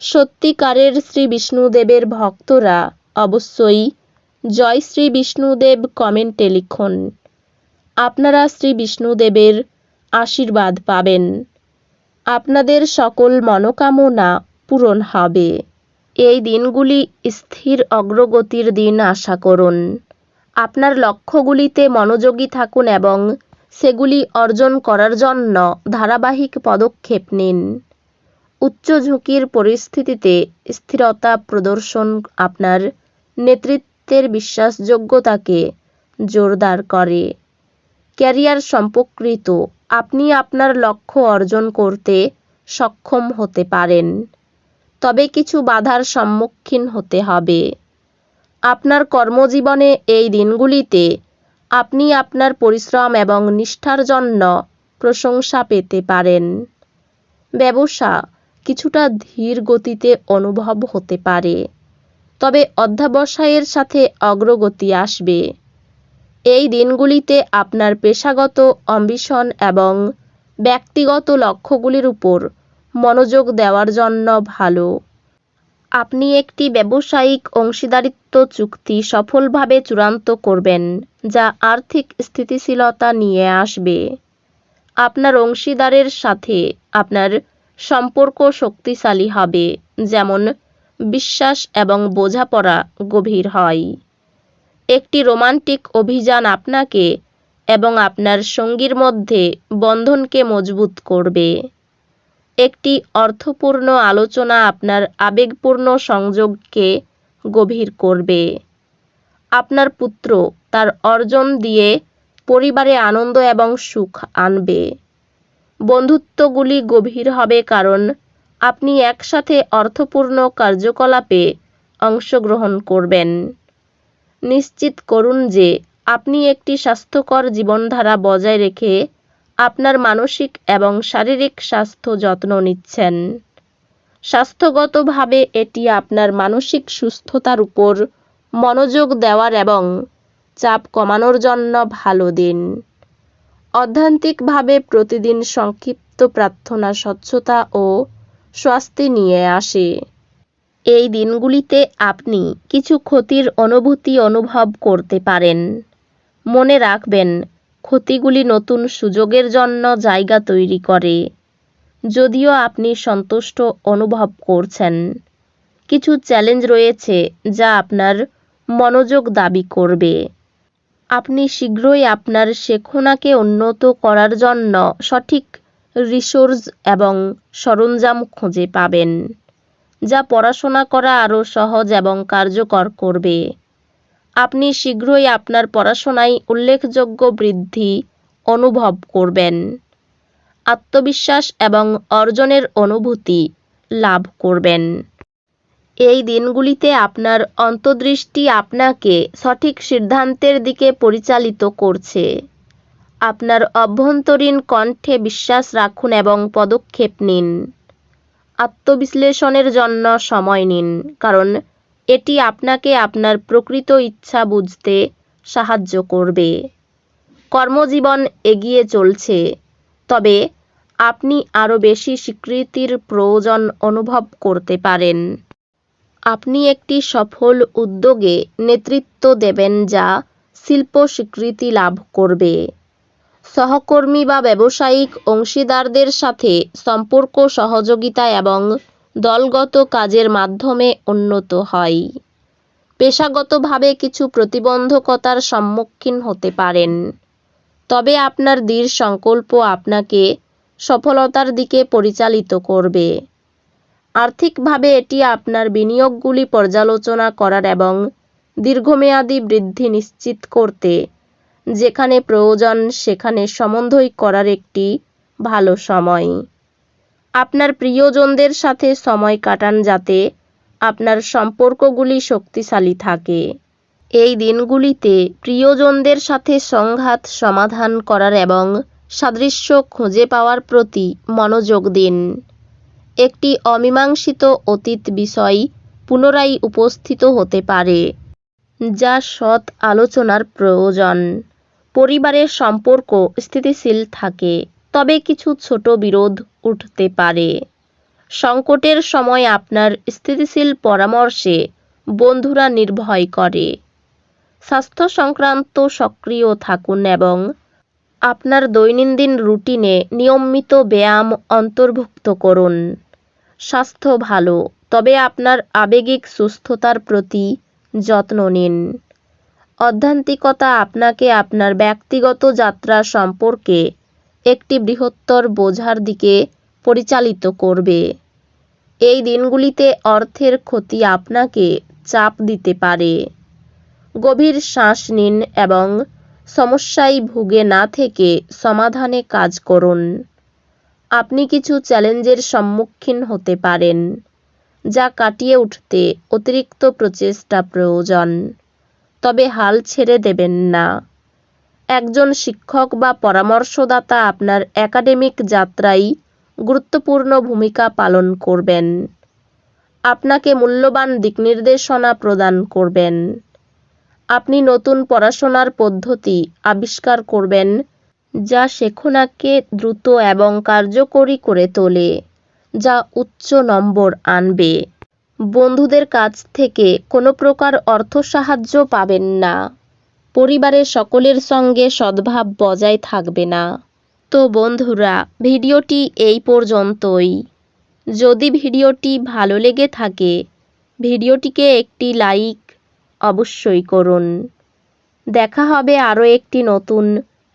সত্যিকারের শ্রী বিষ্ণুদেবের ভক্তরা অবশ্যই জয় শ্রী বিষ্ণুদেব কমেন্টে লিখুন। আপনারা শ্রী বিষ্ণুদেবের আশীর্বাদ পাবেন। আপনাদের সকল মনোকামনা পূরণ হবে। এই দিনগুলি স্থির অগ্রগতির দিন আশা করুন। আপনার লক্ষ্যগুলিতে মনোযোগী থাকুন এবং সেগুলি অর্জন করার জন্য ধারাবাহিক পদক্ষেপ নিন। উচ্চ ঝুঁকির পরিস্থিতিতে স্থিরতা প্রদর্শন আপনার নেতৃত্বের বিশ্বাসযোগ্যতাকে জোরদার করে। ক্যারিয়ার সম্পর্কিত, আপনি আপনার লক্ষ্য অর্জন করতে সক্ষম হতে পারেন। তবে কিছু বাধার সম্মুখীন হতে হবে। আপনার কর্মজীবনে এই দিনগুলিতে আপনি আপনার পরিশ্রম এবং নিষ্ঠার জন্য প্রশংসা পেতে পারেন। ব্যবসা কিছুটা ধীর গতিতে অনুভব হতে পারে। তবে অধ্যাবসায়ের সাথে অগ্রগতি আসবে। এই দিনগুলিতে আপনার পেশাগত অম্বিশন এবং ব্যক্তিগত লক্ষ্যগুলির উপর মনোযোগ দেওয়ার জন্য ভালো। আপনি একটি ব্যবসায়িক অংশীদারিত্ব চুক্তি সফলভাবে চূড়ান্ত করবেন, যা আর্থিক স্থিতিশীলতা নিয়ে আসবে। আপনার অংশীদারের সাথে আপনার সম্পর্ক শক্তিশালী হবে, যেমন বিশ্বাস এবং বোঝাপড়া গভীর হয়। একটি রোমান্টিক অভিযান আপনাকে এবং আপনার সঙ্গীর মধ্যে বন্ধনকে মজবুত করবে। একটি অর্থপূর্ণ আলোচনা আপনার আবেগপূর্ণ সংযোগকে গভীর করবে। আপনার পুত্র তার অর্জন দিয়ে পরিবারে আনন্দ এবং সুখ আনবে। বন্ধুত্বগুলি গভীর হবে কারণ আপনি একসাথে অর্থপূর্ণ কার্যকলাপে অংশগ্রহণ করবেন। নিশ্চিত করুন যে আপনি একটি স্বাস্থ্যকর জীবনধারা বজায় রেখে আপনার মানসিক এবং শারীরিক স্বাস্থ্য যত্ন নিচ্ছেন। স্বাস্থ্যগতভাবে এটি আপনার মানসিক সুস্থতার উপর মনোযোগ দেওয়ার এবং চাপ কমানোর জন্য ভালো দিন। অধ্যান্তিকভাবে প্রতিদিন সংক্ষিপ্ত প্রার্থনা, স্বচ্ছতা ও স্বাস্থ্য নিয়ে আসে। এই দিনগুলিতে আপনি কিছু ক্ষতির অনুভূতি অনুভব করতে পারেন। মনে রাখবেন, ক্ষতিগুলি নতুন সুযোগের জন্য জায়গা তৈরি করে। যদিও আপনি সন্তুষ্ট অনুভব করছেন। কিছু চ্যালেঞ্জ রয়েছে যা আপনার মনোযোগ দাবি করবে। আপনি শীঘ্রই আপনার শেখনাকে উন্নত করার জন্য সঠিক রিসোর্স এবং সরঞ্জাম খুঁজে পাবেন, যা পড়াশোনা করা আরও সহজ এবং কার্যকর করবে। আপনি শীঘ্রই আপনার পড়াশোনায় উল্লেখযোগ্য বৃদ্ধি অনুভব করবেন, আত্মবিশ্বাস এবং অর্জনের অনুভূতি লাভ করবেন। এই দিনগুলিতে আপনার অন্তর্দৃষ্টি আপনাকে সঠিক সিদ্ধান্তের দিকে পরিচালিত করছে। আপনার অভ্যন্তরীণ কণ্ঠে বিশ্বাস রাখুন এবং পদক্ষেপ নিন। আত্মবিশ্লেষণের জন্য সময় নিন, কারণ এটি আপনাকে আপনার প্রকৃত ইচ্ছা বুঝতে সাহায্য করবে। কর্মজীবন এগিয়ে চলছে, তবে আপনি আরও বেশি স্বীকৃতির প্রয়োজন অনুভব করতে পারেন। আপনি একটি সফল উদ্যোগে নেতৃত্ব দেবেন যা শিল্প স্বীকৃতি লাভ করবে। সহকর্মী বা ব্যবসায়িক অংশীদারদের সাথে সম্পর্ক, সহযোগিতা এবং দলগত কাজের মাধ্যমে উন্নত হয়। পেশাগতভাবে কিছু প্রতিবন্ধকতার সম্মুখীন হতে পারেন। তবে আপনার দৃঢ় সংকল্প আপনাকে সফলতার দিকে পরিচালিত করবে। আর্থিকভাবে এটি আপনার বিনিয়োগগুলি পর্যালোচনা করার এবং দীর্ঘমেয়াদী বৃদ্ধি নিশ্চিত করতে, যেখানে প্রয়োজন সেখানে সমন্বয় করার একটি ভালো সময়। আপনার প্রিয়জনদের সাথে সময় কাটান যাতে আপনার সম্পর্কগুলি শক্তিশালী থাকে। এই দিনগুলিতে প্রিয়জনদের সাথে সংঘাত সমাধান করার এবং সাদৃশ্য খুঁজে পাওয়ার প্রতি মনোযোগ দিন। একটি অমীমাংসিত অতীত বিষয় পুনরায় উপস্থিত হতে পারে, যা সৎ আলোচনার প্রয়োজন। পরিবারের সম্পর্ক স্থিতিশীল থাকে, তবে কিছু ছোট বিরোধ উঠতে পারে। সংকটের সময় আপনার স্থিতিশীল পরামর্শে বন্ধুরা নির্ভয় করে। স্বাস্থ্য সংক্রান্ত সক্রিয় থাকুন এবং আপনার দৈনন্দিন রুটিনে নিয়মিত ব্যায়াম অন্তর্ভুক্ত করুন। স্বাস্থ্য ভালো, তবে আপনার আবেগিক সুস্থতার প্রতি যত্ন নিন। অধ্যান্তিকতা আপনাকে আপনার ব্যক্তিগত যাত্রা সম্পর্কে একটি বৃহত্তর বোঝার দিকে পরিচালিত করবে। এই দিনগুলিতে অর্থের ক্ষতি আপনাকে চাপ দিতে পারে। গভীর শ্বাস নিন এবং সমস্যায় ভুগে না থেকে সমাধানে কাজ করুন। আপনি কিছু চ্যালেঞ্জের সম্মুখীন হতে পারেন, যা কাটিয়ে উঠতে অতিরিক্ত প্রচেষ্টা প্রয়োজন। তবে হাল ছেড়ে দেবেন না। একজন শিক্ষক বা পরামর্শদাতা আপনার একাডেমিক যাত্রায় গুরুত্বপূর্ণ ভূমিকা পালন করবেন। আপনাকে মূল্যবান দিকনির্দেশনা প্রদান করবেন। আপনি নতুন পড়াশোনার পদ্ধতি আবিষ্কার করবেন যা শেখনাকে দ্রুত এবং কার্যকরী করে তোলে, যা উচ্চ নম্বর আনবে। বন্ধুদের কাছ থেকে কোনো প্রকার অর্থ সাহায্য পাবেন না। পরিবারের সকলের সঙ্গে সদ্ভাব বজায় থাকবে না। তো বন্ধুরা, ভিডিওটি এই পর্যন্তই। যদি ভিডিওটি ভালো লেগে থাকে, ভিডিওটিকে একটি লাইক অবশ্যই করুন। দেখা হবে আরও একটি নতুন